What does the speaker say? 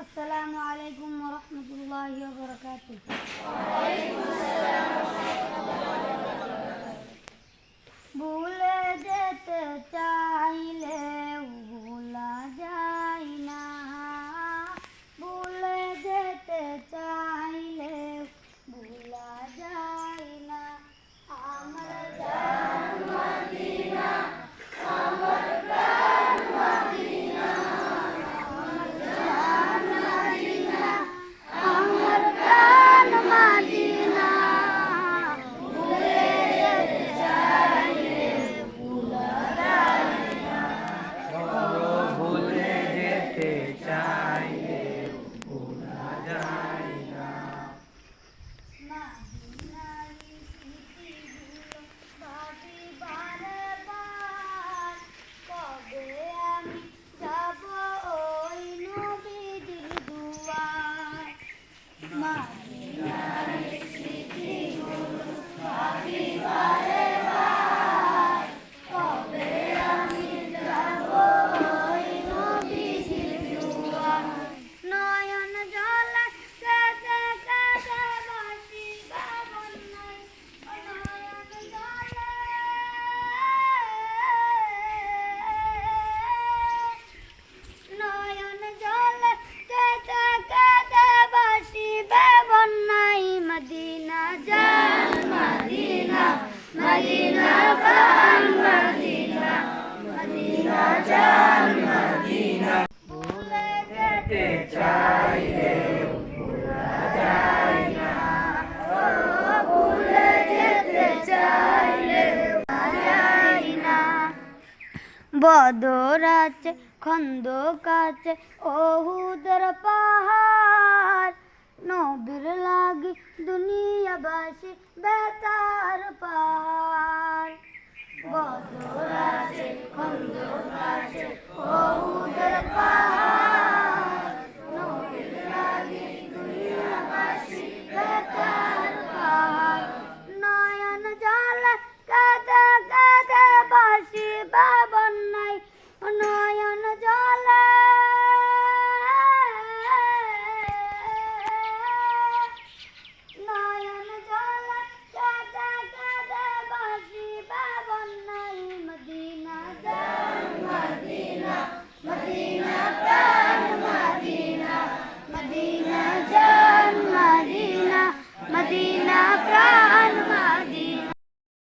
السلام عليكم ورحمة الله وبركاته. وعليكم เจ้า বদর আছে খন্দক আছে ওহুদের পাহাড়। নবীর লাগে দুনিয়াবাসী বেতার পাহাড়। বদর আছে খন্দক আছে ওহুদের